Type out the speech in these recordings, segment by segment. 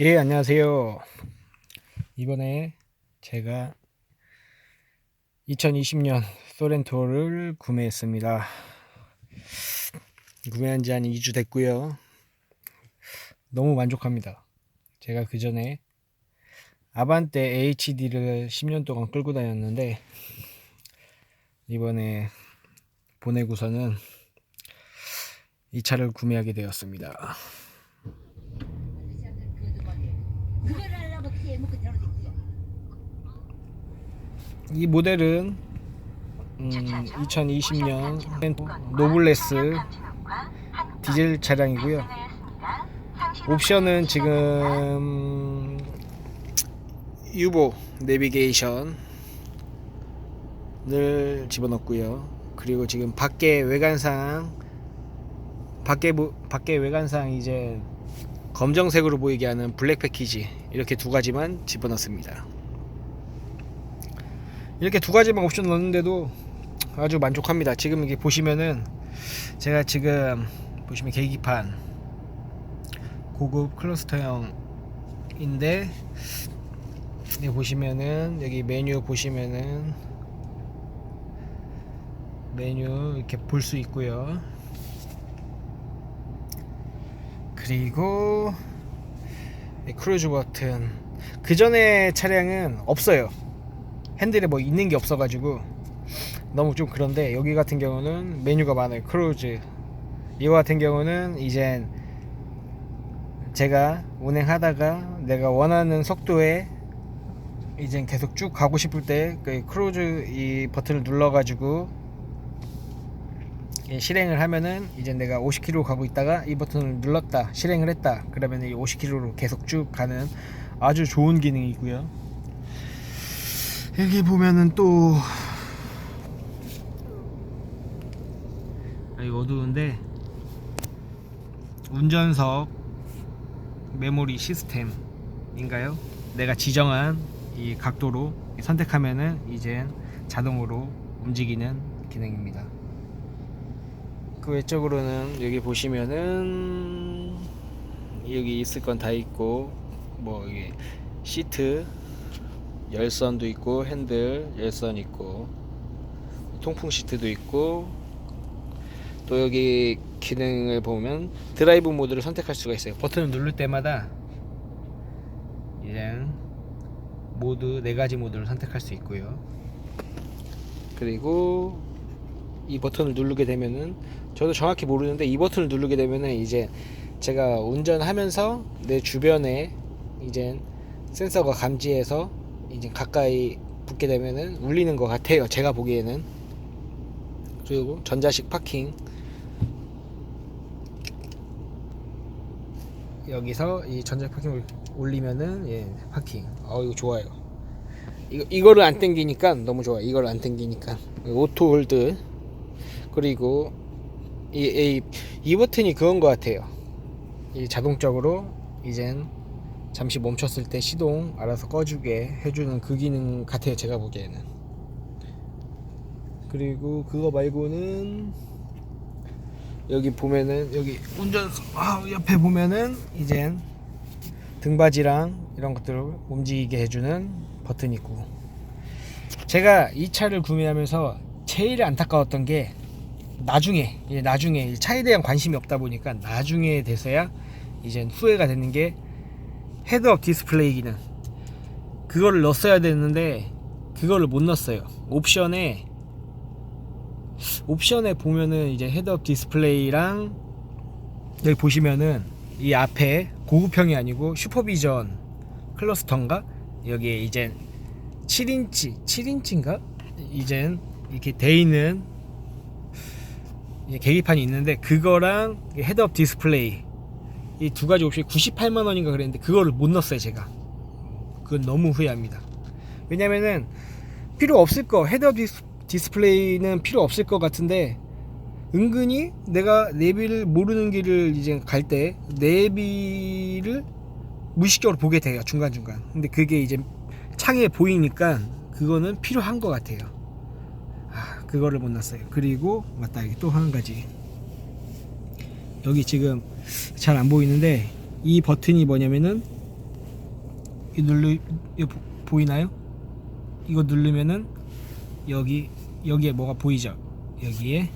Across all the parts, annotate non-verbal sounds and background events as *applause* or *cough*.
예, 안녕하세요. 이번에 제가 2020년 소렌토를 구매했습니다. 구매한 지 한 2주 됐고요. 너무 만족합니다. 제가 그 전에 아반떼 HD를 10년 동안 끌고 다녔는데 이번에 보내고서는 이 차를 구매하게 되었습니다. 그걸 하려고 피해 먹고 들어오겠지. 이 모델은 음, 2020년 노블레스 디젤 차량이고요. 옵션은 지금 유보 내비게이션을 집어넣고요. 그리고 지금 밖에 외관상 밖에 보- 밖에 외관상 이제 검정색으로 보이게 하는 블랙 패키지 이렇게 두 가지만 집어넣습니다. 이렇게 두 가지만 옵션 넣는데도 아주 만족합니다. 지금 이게 보시면은 제가 지금 보시면 계기판 고급 클러스터형인데 여기 보시면은 여기 메뉴 보시면은 메뉴 이렇게 볼 수 있고요. 그리고 이 크루즈 버튼 그 전에 차량은 없어요. 핸들에 뭐 있는 게 없어가지고 너무 좀 그런데 여기 같은 경우는 메뉴가 많아요. 크루즈 이거 같은 경우는 이젠 제가 운행하다가 내가 원하는 속도에 이젠 계속 쭉 가고 싶을 때 그 크루즈 이 버튼을 눌러가지고 예, 실행을 하면은 이제 내가 50km 가고 있다가 이 버튼을 눌렀다 실행을 했다 그러면 이 50km로 계속 쭉 가는 아주 좋은 기능이고요. 여기 보면은 또 여기 어두운데 운전석 메모리 시스템인가요? 내가 지정한 이 각도로 선택하면은 이제 자동으로 움직이는 기능입니다. 그 외적으로는 여기 보시면은 여기 있을 건 다 있고 뭐 이게 시트 열선도 있고 핸들 열선 있고 통풍 시트도 있고 또 여기 기능을 보면 드라이브 모드를 선택할 수가 있어요. 버튼을 누를 때마다 이제 모드 네 가지 모드를 선택할 수 있고요. 그리고 이 버튼을 누르게 되면은 저도 정확히 모르는데 이 버튼을 누르게 되면은 이제 제가 운전하면서 내 주변에 이제 센서가 감지해서 이제 가까이 붙게 되면은 울리는 것 같아요. 제가 보기에는 그리고 전자식 파킹 여기서 이 전자식 파킹을 올리면은 예 파킹. 어 이거 좋아요. 이거 이거를 안 땡기니까 너무 좋아. 이걸 안 땡기니까 오토 홀드 그리고 이, 이, 이 버튼이 그건 것 같아요. 이 자동적으로 이젠 잠시 멈췄을 때 시동 알아서 꺼주게 해주는 그 기능 같아요. 제가 보기에는. 그리고 그거 말고는 여기 보면은 여기 운전석 아, 옆에 보면은 이젠 등받이랑 이런 것들을 움직이게 해주는 버튼이 있고 제가 이 차를 구매하면서 제일 안타까웠던 게 나중에 나중에 차에 대한 관심이 없다 보니까 나중에 돼서야 이제 후회가 되는 게 헤드업 디스플레이 기능. 그거를 넣었어야 되는데 그거를 못 넣었어요. 옵션에 옵션에 보면은 이제 헤드업 디스플레이랑 여기 보시면은 이 앞에 고급형이 아니고 슈퍼비전 클러스터인가? 여기에 이제 7인치 7인치인가? 이젠 이렇게 돼 있는 계기판이 있는데 그거랑 이 헤드업 디스플레이 이 두 가지 옵션이 98만 원인가 그랬는데 그거를 못 넣었어요 제가. 그건 너무 후회합니다. 왜냐면은 필요 없을 거 헤드업 디스, 디스플레이는 필요 없을 것 같은데 은근히 내가 내비를 모르는 길을 이제 갈 때 내비를 무의식적으로 보게 돼요 중간중간. 근데 그게 이제 창에 보이니까 그거는 필요한 것 같아요. 아, 그거를 못 놨어요. 그리고 맞다 여기 또한 가지 여기 지금 잘 안 보이는데 이 버튼이 뭐냐면은 이 이거 보, 보이나요? 이거 누르면은 여기 여기에 뭐가 보이죠? 여기에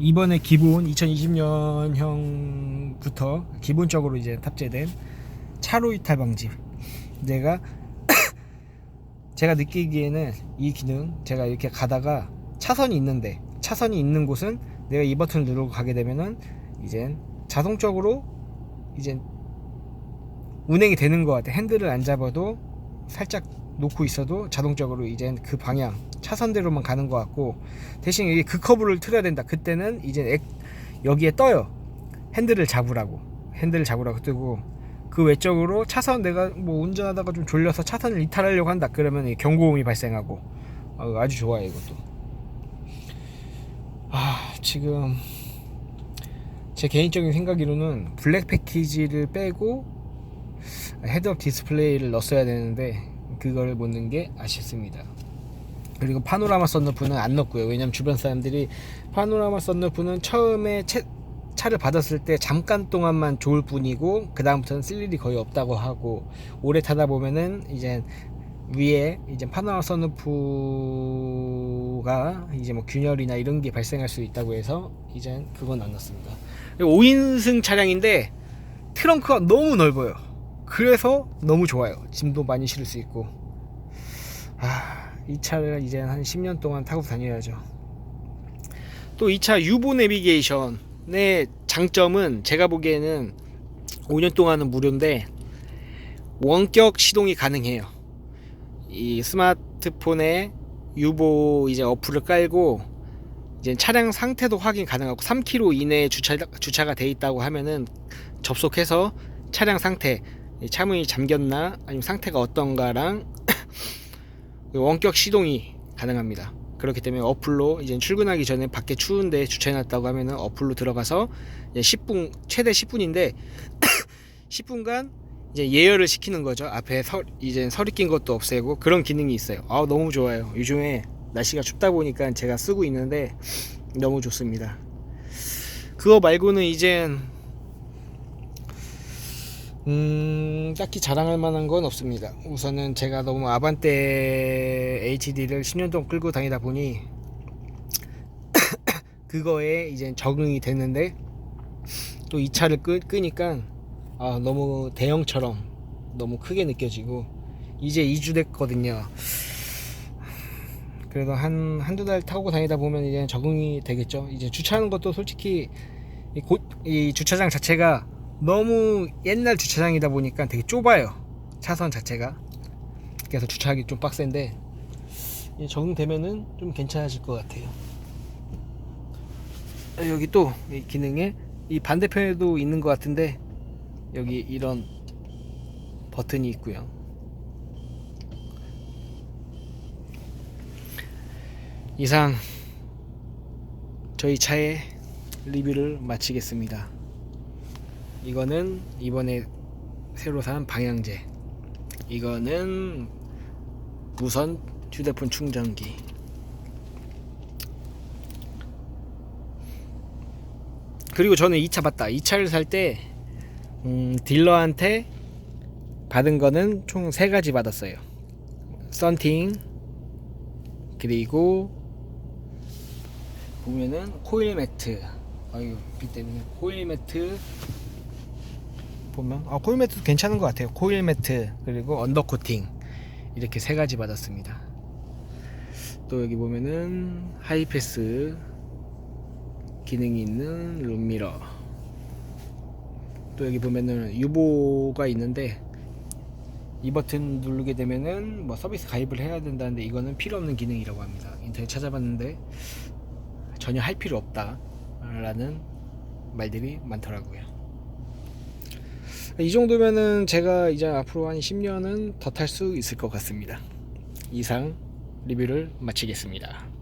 이번에 기본 2020년형부터 기본적으로 이제 탑재된 차로 이탈 방지. 내가 *coughs* 제가 느끼기에는 이 기능 제가 이렇게 가다가 차선이 있는데 차선이 있는 곳은 내가 이 버튼을 누르고 가게 되면은 이제 자동적으로 이제 운행이 되는 것 같아. 핸들을 안 잡아도 살짝 놓고 있어도 자동적으로 이제 그 방향 차선대로만 가는 것 같고 대신 이게 그 커브를 틀어야 된다. 그때는 이제 액- 여기에 떠요. 핸들을 잡으라고 핸들을 잡으라고 뜨고 그 외적으로 차선 내가 뭐 운전하다가 좀 졸려서 차선을 이탈하려고 한다. 그러면 이 경고음이 발생하고 어, 아주 좋아요 이것도. 아 지금 제 개인적인 생각으로는 블랙 패키지를 빼고 헤드업 디스플레이를 넣었어야 되는데 그걸 못 넣은 게 아쉽습니다. 그리고 파노라마 썬루프는 안 넣었고요. 왜냐면 주변 사람들이 파노라마 썬루프는 처음에 채, 차를 받았을 때 잠깐 동안만 좋을 뿐이고 그 다음부터는 쓸 일이 거의 없다고 하고 오래 타다 보면은 이제 위에 이제 썬루프가 이제 뭐 균열이나 이런 게 발생할 수 있다고 해서 이제 그건 안 넣습니다. 5인승 차량인데 트렁크가 너무 넓어요. 그래서 너무 좋아요. 짐도 많이 실을 수 있고. 아, 이 차를 이제 한 10년 동안 타고 다녀야죠. 또 이 차 유보 내비게이션의 장점은 제가 보기에는 5년 동안은 무료인데 원격 시동이 가능해요. 이 스마트폰에 유보 이제 어플을 깔고 이제 차량 상태도 확인 가능하고 3km 이내에 주차 주차가 돼 있다고 하면은 접속해서 차량 상태 이 차문이 잠겼나 아니면 상태가 어떤가랑 *coughs* 원격 시동이 가능합니다. 그렇기 때문에 어플로 이제 출근하기 전에 밖에 추운데 주차해놨다고 하면은 어플로 들어가서 이제 10분 최대 10분인데 10분간 *coughs* 이제 예열을 시키는 거죠. 앞에 서, 이제 서리 낀 것도 없애고 그런 기능이 있어요. 아 너무 좋아요. 요즘에 날씨가 춥다 보니까 제가 쓰고 있는데 너무 좋습니다. 그거 말고는 이젠 음, 딱히 자랑할 만한 건 없습니다. 우선은 제가 너무 아반떼 HD를 10년 동안 끌고 다니다 보니 *coughs* 그거에 이제 적응이 됐는데 또 이 차를 끄, 끄니까 아, 너무 대형처럼 너무 크게 느껴지고 이제 2주 됐거든요. 그래도 한 한두 달 타고 다니다 보면 이제 적응이 되겠죠. 이제 주차하는 것도 솔직히 이, 고, 이 주차장 자체가 너무 옛날 주차장이다 보니까 되게 좁아요. 차선 자체가. 그래서 주차하기 좀 빡센데 적응되면은 좀 괜찮아질 것 같아요. 아, 여기 또 이 기능에 이 반대편에도 있는 것 같은데 여기 이런 버튼이 있고요. 이상 저희 차의 리뷰를 마치겠습니다. 이거는 이번에 새로 산 방향제. 이거는 무선 휴대폰 충전기. 그리고 저는 이 차 봤다. 이 차를 살 때 음, 딜러한테 받은 거는 총 세 가지 받았어요. 썬팅 그리고 보면은 코일 매트. 아유 빛 때문에 코일 매트 보면 아, 코일 매트도 괜찮은 것 같아요. 코일 매트 그리고 언더 코팅 이렇게 세 가지 받았습니다. 또 여기 보면은 하이패스 기능이 있는 룸미러 또 여기 보면은 유보가 있는데 이 버튼 누르게 되면은 뭐 서비스 가입을 해야 된다는데 이거는 필요 없는 기능이라고 합니다. 인터넷 찾아봤는데 전혀 할 필요 없다라는 말들이 많더라고요. 이 정도면은 제가 이제 앞으로 한 10년은 더 탈 수 있을 것 같습니다. 이상 리뷰를 마치겠습니다.